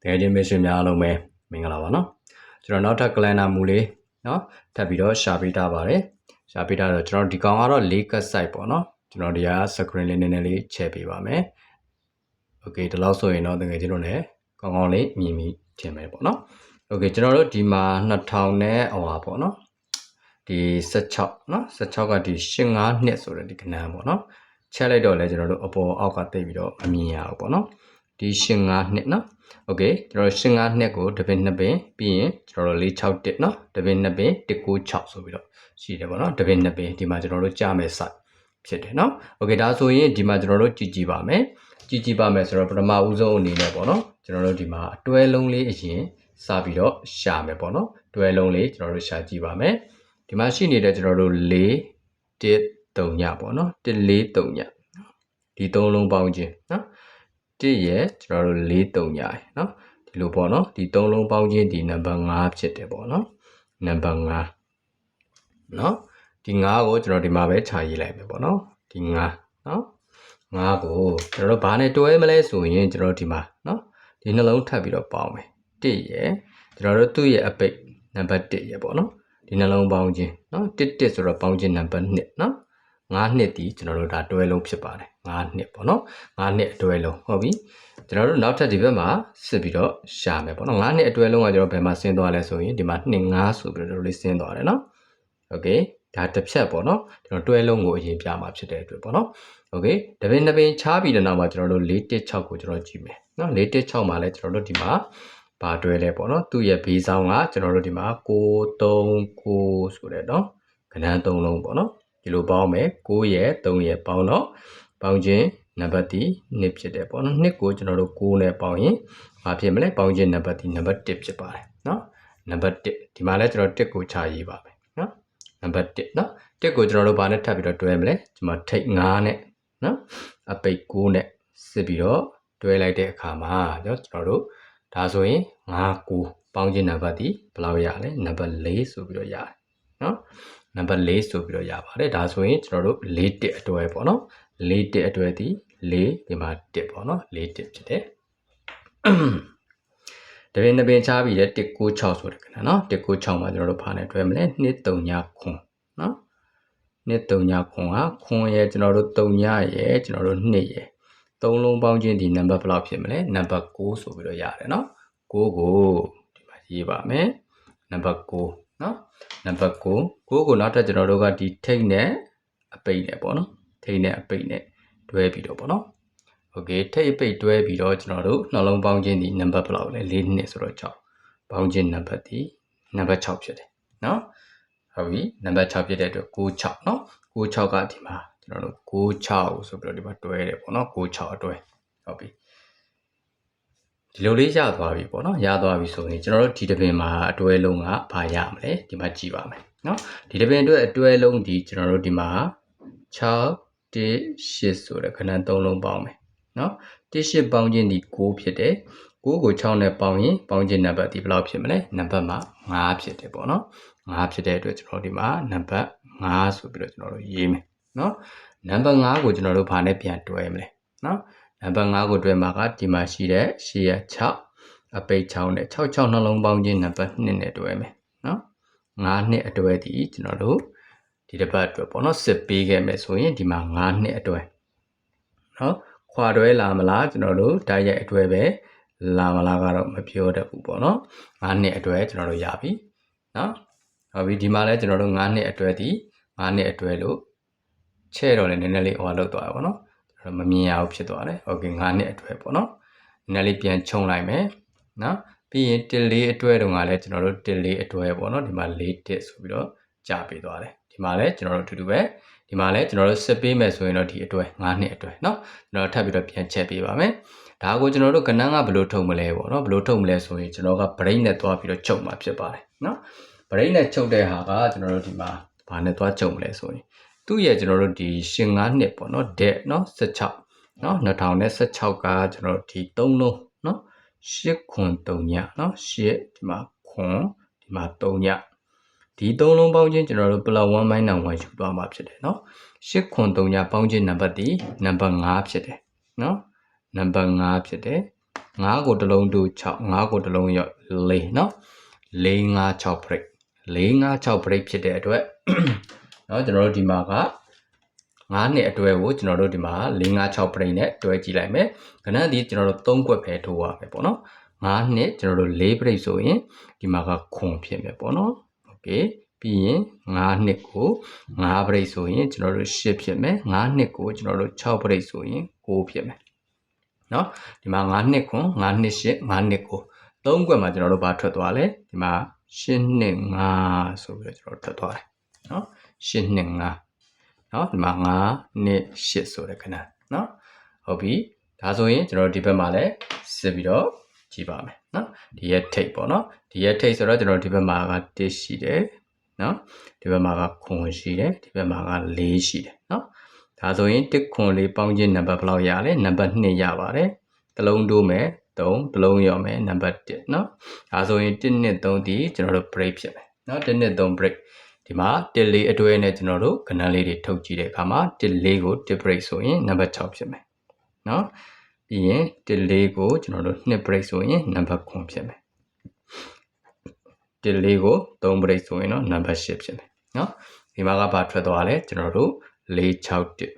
တကယ်ချင်းမိတ်ဆွေများအားလုံးပဲမင်္ဂလာပါနော်ကျွန်တော်နောက်ထပ်ကလန်နာမူလေးနော်ထပ်ပြီးတော့ရှာပေးထားပါတယ်ရှာပေးထားတော့ကျွန်တော်ဒီကောင်ကတော့၄ကတ် site ပေါ့နော်ကျွန်တော်ဒီက screen လေးနည်းနည်းလေးချဲ့ပေးပါမယ် okay ဒီလောက်ဆိုရင်တော့တကယ်ချင်းတို့လည်းကောင်းကောင်းလေးမြင်မိထင်မယ်ပေါ့နော် okay ကျွန်တော်တို့ဒီမှာ2000နဲ့ဟိုပါပေါ့နော်ဒီ16နော်16ကဒီ85နှစ်ဆိုတဲ့ဒီကဏ္ဍပေါ့နော်ချက်လိုက်တော့လဲကျွန်တော်တို့အပေါ်အောက်ကတိတ်ပြီးတော့အမြင်ရအောင်ပေါ့နော် ဒီ85နှစ်နော်โอเคကျွန်တော်85နှစ်ကိုတပင်နှစ်ပင်ပြီးရင်ကျွန်တော်တို့461เนาะတပင်နှစ်ပင်196ဆိုပြီးတော့ရှိတယ်ပေါ့နော်တပင်နှစ်ပင်ဒီမှာကျွန်တော်တို့ကြားမယ် site ဖြစ်တယ်เนาะโอเคဒါဆိုရင်ဒီမှာကျွန်တော်တို့ကြည့်ကြည့်ပါမယ်ကြည့်ကြည့်ပါမယ်ဆိုတော့ပထမဦးဆုံးအနေနဲ့ပေါ့နော်ကျွန်တော်တို့ဒီမှာအတွဲလုံးလေးအရင်စပြီးတော့ရှာမယ်ပေါ့နော်တွဲလုံးလေးကျွန်တော်တို့ရှာကြည့်ပါမယ်ဒီမှာရှိနေတဲ့ကျွန်တော်တို့4 1 3ညပေါ့နော်1 4 3ညဒီသုံးလုံးပေါင်းခြင်းနော် 1ရဲ့ကျွန်တော်တို့4 3ညရယ်နော်ဒီလိုပေါ့နော်ဒီသုံးလုံးပေါင်းခြင်းဒီနံပါတ်5ဖြစ်တယ်ပေါ့နော်နံပါတ်5နော်ဒီ5ကိုကျွန်တော်ဒီမှာပဲခြာရေးလိုက်မယ်ပေါ့နော်ဒီ5နော်5ကိုကျွန်တော်တို့ဘာနဲ့တွဲမလဲဆိုရင်ကျွန်တော်တို့ဒီမှာနော်ဒီနှလုံးထပ်ပြီးတော့ပေါင်းမယ်1ရယ်ကျွန်တော်တို့သူ့ရဲ့အပိတ်နံပါတ်1ရယ်ပေါ့နော်ဒီနှလုံးပေါင်းခြင်းနော်1 1ဆိုတော့ပေါင်းခြင်းနံပါတ်2နော် 9နှစ်ဒီကျွန်တော်တို့ဒါတွဲလုံးဖြစ်ပါတယ်9နှစ်ပေါ့နော်9နှစ်အတွဲလုံးဟုတ်ပြီကျွန်တော်တို့နောက်ထပ်ဒီဘက်မှာစစ်ပြီးတော့ရှာမယ်ပေါ့နော်9နှစ်အတွဲလုံးကကျွန်တော်ဘယ်မှာဆင်းသွားလဲဆိုရင်ဒီမှာ2 5ဆိုပြီးတော့လေးဆင်းသွားတယ်နော်โอเคဒါတစ်ဖြတ်ပေါ့နော်ကျွန်တော်တွဲလုံးကိုအရင်ပြမှာဖြစ်တဲ့အတွက်ပေါ့နော်โอเคတပင်တပင်ချားပြီးတဲ့နောက်မှာကျွန်တော်တို့416ကိုကျွန်တော်ကြည့်မယ်နော်416မှာလဲကျွန်တော်တို့ဒီမှာဘာတွဲလဲပေါ့နော်သူ့ရဲ့ဘေးဆောင်ကကျွန်တော်တို့ဒီမှာ639ဆိုတဲ့နော်ကဏ္ဍ3လုံးပေါ့နော် ဒီလိုပေါင်းမယ်9ရဲ့3ရဲ့ပေါင်းတော့ပေါင်းခြင်းနံပါတ်ဒီ2ဖြစ်တယ်ပေါ့နော်2ကိုကျွန်တော်တို့9နဲ့ပေါင်းရင်ဘာဖြစ်မလဲပေါင်းခြင်းနံပါတ်ဒီနံပါတ်1ဖြစ်ပါတယ်နော်နံပါတ်1ဒီမှာလဲကျွန်တော်1ကိုခြာရေးပါမယ်နော်နံပါတ်1နော်1ကိုကျွန်တော်တို့ဘာနဲ့ထပ်ပြီးတော့တွဲမလဲဒီမှာထိတ်9နဲ့နော်အပိတ်9နဲ့စစ်ပြီးတော့တွဲလိုက်တဲ့အခါမှာကျွန်တော်တို့ဒါဆိုရင်9 9ပေါင်းခြင်းနံပါတ်ဒီဘယ်လောက်ရလဲနံပါတ်4ဆိုပြီးတော့ရတယ်နော် နံပါတ်4ဆိုပြီးတော့ရပါတယ်ဒါဆိုရင်ကျွန်တော်တို့4တစ်အတွဲပေါ့နော်4တစ်အတွဲဒီ4ဒီမှာ1ပေါ့နော်4တစ်ဖြစ်တယ်တပင်တပင်ချားပြီးတဲ့196ဆိုတဲ့ခဏနော်196မှာကျွန်တော်တို့ဖားနေတွဲမလဲ239ခွန်နော်239ခွန်ဟာခွန်ရဲ့ကျွန်တော်တို့3ညရဲ့ကျွန်တော်တို့2ရဲ့သုံးလုံးပေါင်းခြင်းဒီနံပါတ်ဘယ်လောက်ဖြစ်မလဲနံပါတ်6ဆိုပြီးတော့ရတယ်နော်6ကိုဒီမှာရေးပါမယ်နံပါတ်6 နော်နံပါတ်9 9ကိုနောက်ထပ်ကျွန်တော်တို့ကဒီထိတ်နဲ့အပိတ်နဲ့ပေါ့နော်ထိတ်နဲ့အပိတ်နဲ့တွဲပြီးတော့ပေါ့နော်โอเคထိတ်အပိတ်တွဲပြီးတော့ကျွန်တော်တို့နှလုံးပေါင်းခြင်းဒီနံပါတ်ဘယ်လောက်လဲ၄နှစ်ဆိုတော့6ပေါင်းခြင်းနံပါတ်ဒီနံပါတ်6ဖြစ်တယ်နော်ဟုတ်ပြီနံပါတ်6ဖြစ်တဲ့အတွက်96နော်96ကဒီမှာကျွန်တော်တို့96ဆိုပြီးတော့ဒီမှာတွဲတယ်ပေါ့နော်96အတွဲဟုတ်ပြီ ဒီလိုလေးရသွားပြီပေါ့နော်ရသွားပြီဆိုရင်ကျွန်တော်တို့ဒီတပင်မှာအတွဲလုံးကဘာရမလဲဒီမှာကြည့်ပါမယ်နော်ဒီတပင်အတွက်အတွဲလုံးဒီကျွန်တော်တို့ဒီမှာ6 1 8ဆိုတဲ့ခဏ3လုံးပေါင်းမယ်နော်1 8ပေါင်းခြင်းဒီ9ဖြစ်တယ်9ကို6နဲ့ပေါင်းရင်ပေါင်းခြင်းနံပါတ်ဒီဘယ်လောက်ဖြစ်မလဲနံပါတ်မှာ5ဖြစ်တယ်ပေါ့နော်5ဖြစ်တဲ့အတွက်ကျွန်တော်ဒီမှာနံပါတ်5ဆိုပြီးတော့ကျွန်တော်တို့ရေးမယ်နော်နံပါတ်5ကိုကျွန်တော်တို့ဘာနဲ့ပြန်တွဲမလဲနော် နံပါတ်5ကိုတွဲမှာကဒီမှာရှိတဲ့ရှေ့ရ6အပိတ်6နဲ့6 6နှလုံးပေါင်းခြင်းနံပါတ်2နဲ့တွဲမယ်နော်5နှစ်အတွဲဒီကျွန်တော်တို့ဒီတစ်ပတ်အတွက်ပေါ့နော်စစ်ပေးခဲ့မယ်ဆိုရင်ဒီမှာ9နှစ်အတွဲနော်ခွာတွဲလာမလားကျွန်တော်တို့ဓာတ်ရိုက်အတွဲပဲလာမလားကတော့မပြောတတ်ဘူးပေါ့နော်9နှစ်အတွဲကျွန်တော်တို့ရပြီနော်ဟုတ်ပြီဒီမှာလဲကျွန်တော်တို့9နှစ်အတွဲဒီ9နှစ်အတွဲလို့ချဲ့တော့လည်းနည်းနည်းလေးဟိုလောက်သွားရပါတော့ နော်မမြင်ရဘူးဖြစ်သွားတယ်โอเค9နှစ်အတွဲပေါ့နော်နည်းနည်းလေးပြန်ခြုံလိုက်မယ်နော်ပြီးရင်1လေးအတွဲတုန်းကလည်းကျွန်တော်တို့1လေးအတွဲပေါ့နော်ဒီမှာ4တစ်ဆိုပြီးတော့ကြာပေးသွားတယ်ဒီမှာလည်းကျွန်တော်တို့အတူတူပဲဒီမှာလည်းကျွန်တော်တို့စစ်ပေးမယ်ဆိုရင်တော့ဒီအတွဲ9နှစ်အတွဲเนาะကျွန်တော်ထပ်ပြီးတော့ပြန်ချက်ပေးပါမယ်ဒါကိုကျွန်တော်တို့ကဏ္ဍကဘယ်လိုထုတ်မလဲပေါ့เนาะဘယ်လိုထုတ်မလဲဆိုရင်ကျွန်တော်က brain နဲ့သွားပြီးတော့ချုပ်မှာဖြစ်ပါတယ်เนาะ brain နဲ့ချုပ်တဲ့ဟာကကျွန်တော်တို့ဒီမှာဘာနဲ့သွားချုပ်မလဲဆိုရင် သူ့ရဲ့ကျွန်တော်တို့ဒီရှင်9နှစ်ပေါ့เนาะ debt เนาะ16เนาะ2016ကကျွန်တော်တို့ဒီ3လုံးเนาะ8ခွန်3ညเนาะ8ဒီမှာခွန်ဒီမှာ3ညဒီသုံးလုံးပေါင်းခြင်းကျွန်တော်တို့ plus 1 minus 1ယူသွားမှာဖြစ်တယ်เนาะ8ခွန်3ညပေါင်းခြင်းနံပါတ်ဒီနံပါတ်5ဖြစ်တယ်เนาะနံပါတ်5ဖြစ်တယ် 9ကိုတစ်လုံးတို့6 9ကိုတစ်လုံးရော4နော်4 5 6 break 4 5 6 break ဖြစ်တဲ့အတွက် เนาะကျွန်တော်တို့ဒီမှာက9နှစ်အတွဲကိုကျွန်တော်တို့ဒီမှာ4 5 6 break နဲ့တွဲကြည့်လိုက်မယ်ခဏဒီကျွန်တော်တို့3ကွက်ပဲထိုးရမယ်ပေါ့နော်9နှစ်ကျွန်တော်တို့4 break ဆိုရင်ဒီမှာကခွန်ဖြစ်မယ်ပေါ့နော်โอเคပြီးရင်9နှစ်ကို9 break ဆိုရင်ကျွန်တော်တို့10ဖြစ်မယ်9နှစ်ကိုကျွန်တော်တို့6 break ဆိုရင်9ဖြစ်မယ်เนาะဒီမှာ9နှစ်ခွန်9နှစ်10 9နှစ်ကို3ကွက်မှာကျွန်တော်တို့ဘာထွက်သွားလဲဒီမှာ10နှစ်5ဆိုပြီးတော့ကျွန်တော်တို့ထွက်သွားတယ်เนาะ 10နှစ်5เนาะဒီမှာ9နှစ်10ဆိုတဲ့ခဏเนาะဟုတ်ပြီဒါဆိုရင်ကျွန်တော်တို့ဒီဘက်မှာလည်းစစ်ပြီးတော့ကြည့်ပါမယ်เนาะဒီရဲ့ထိတ်ပေါ့เนาะဒီရဲ့ထိတ်ဆိုတော့ကျွန်တော်ဒီဘက်မှာက1ရှိတယ်เนาะဒီဘက်မှာကခွန်ရှိတယ်ဒီဘက်မှာက4ရှိတယ်เนาะဒါဆိုရင်1ခွန်4ပေါင်းခြင်းနံပါတ်ဘယ်လောက်ရလဲနံပါတ်2ရပါတယ်တစ်လုံးတိုးမယ်3တစ်လုံးရောမယ်နံပါတ်1เนาะဒါဆိုရင်1နဲ့3ဒီကျွန်တော်တို့ break ဖြစ်မယ်เนาะ1နဲ့3 break ဒီမှာ1လေးအတွဲနဲ့ကျွန်တော်တို့ကဏ္ဍလေးတွေထုတ်ကြည့်တဲ့အခါမှာ1လေးကို1 break ဆိုရင်နံပါတ်6ဖြစ်မယ်เนาะပြီးရင်1လေးကိုကျွန်တော်တို့2 break ဆိုရင်နံပါတ်9ဖြစ်မယ်1လေးကို3 break ဆိုရင်တော့နံပါတ်10ဖြစ်မယ်เนาะဒီမှာကဘာထွက်သွားလဲကျွန်တော်တို့461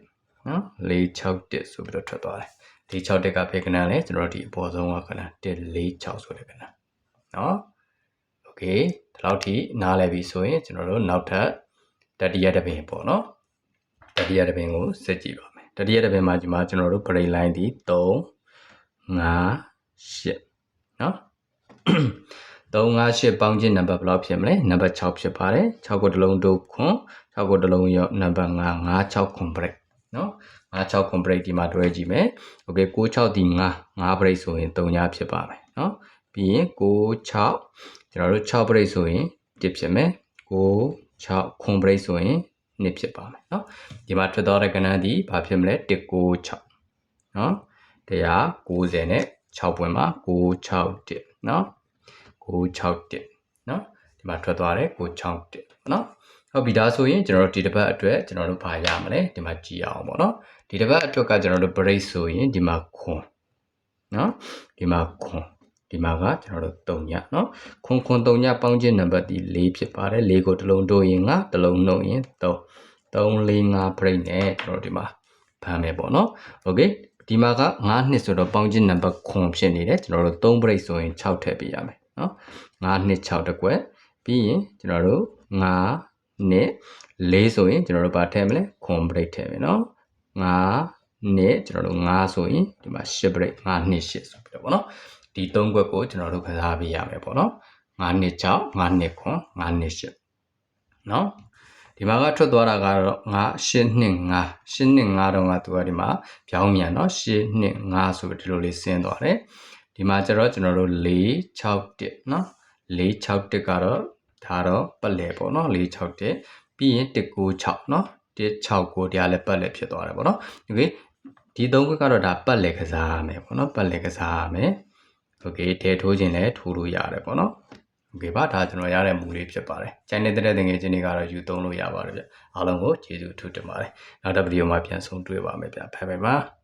เนาะ461ဆိုပြီးတော့ထွက်သွားတယ်461ကဖေကဏ္ဍလဲကျွန်တော်တို့ဒီအပေါ်ဆုံးကကဏ္ဍ146ဆိုတဲ့ကဏ္ဍเนาะโอเค ဒီလောက်ထိနားလည်ပြီဆိုရင်ကျွန်တော်တို့နောက်ထပ်တတိယတပင်ပေါ့နော်တတိယတပင်ကိုစစ်ကြည့်ပါမယ်တတိယတပင်မှာဒီမှာကျွန်တော်တို့ပရိလိုင်းဒီ3 5 8နော်358ပေါင်းချင်းနံပါတ်ဘယ်လောက်ဖြစ်မလဲနံပါတ်6ဖြစ်ပါတယ်6ကိုတလုံးတို့ခွန်6ကိုတလုံးရောနံပါတ်5 56ခွန် break နော်56ခွန် break ဒီမှာတွဲကြည့်မယ် okay 96ဒီ5 5 break ဆိုရင်3ညဖြစ်ပါမယ်နော်ပြီးရင်96 ကျွန်တော်တို့6 break ဆိုရင်1ဖြစ်မယ်9 6ခွန် break ဆိုရင်2ဖြစ်ပါမယ်เนาะဒီမှာထွက်သွားတဲ့ကဏ္ဍဒီဘာဖြစ်မလဲ1 9 6เนาะ190နဲ့6ပွင့်မှာ961เนาะ961เนาะဒီမှာထွက်သွားတယ်961เนาะဟုတ်ပြီဒါဆိုရင်ကျွန်တော်တို့ဒီတစ်ပတ်အတွက်ကျွန်တော်တို့ဘာရမလဲဒီမှာကြည့်အောင်ပေါ့နော်ဒီတစ်ပတ်အတွက်ကကျွန်တော်တို့ break ဆိုရင်ဒီမှာခွန်နော်ဒီမှာခွန် ဒီမှာကကျွန်တော်တို့3ညနော်ခွန်ခွန်3ညပေါင်းခြင်းနံပါတ်ဒီ4ဖြစ်ပါတယ်4ကိုတစ်လုံးတိုးရင်5တစ်လုံးနှုတ်ရင်3 3 4 5 break နဲ့ကျွန်တော်ဒီမှာဖမ်းမယ်ပေါ့နော်โอเคဒီမှာက9နှစ်ဆိုတော့ပေါင်းခြင်းနံပါတ်ခွန်ဖြစ်နေတယ်ကျွန်တော်တို့3 break ဆိုရင်6ထည့်ပေးရမယ်နော်9နှစ်6တကွက်ပြီးရင်ကျွန်တော်တို့9နှစ်4ဆိုရင်ကျွန်တော်တို့ဘာထည့်မလဲခွန် break ထည့်မယ်နော်9နှစ်ကျွန်တော်တို့9ဆိုရင်ဒီမှာ10 break 9နှစ်10ဆိုပြီးတော့ပေါ့နော် ဒီ၃ခွက်ကိုကျွန်တော်တို့ကစားပေးရမယ်ပေါ့နော်9နှစ်6 9နှစ်9 9နှစ်8နော်ဒီမှာကထွက်သွားတာကတော့9 8နှစ်5 8နှစ်5တော့ကသူကဒီမှာပြောင်းမြန်နော်8နှစ်5ဆိုပြီးဒီလိုလေးဆင်းသွားတယ်ဒီမှာကျတော့ကျွန်တော်တို့4 6 1နော်4 6 1ကတော့ဒါတော့ပတ်လည်ပေါ့နော်4 6 1ပြီးရင်196နော်169တရားလည်းပတ်လည်ဖြစ်သွားတယ်ပေါ့နော်ဒီဒီသုံးခွက်ကတော့ဒါပတ်လည်ကစားရမယ်ပေါ့နော်ပတ်လည်ကစားရမယ် โอเคတဲထိုးခြင်းလည်းထိုးလို့ရတယ်ပေါ့เนาะโอเคပါဒါကျွန်တော်ရတဲ့မူလေးဖြစ်ပါတယ်။ channel တဲ့တဲ့ငယ်ချင်းတွေကတော့ယူသုံးလို့ရပါတယ်ဗျ။အားလုံးကိုကျေးဇူးထူးတင်ပါတယ်။နောက်တစ်ဗီဒီယိုမှာပြန်ဆုံတွေ့ပါမယ်ဗျ။ဘိုင်ဘိုင်ပါ။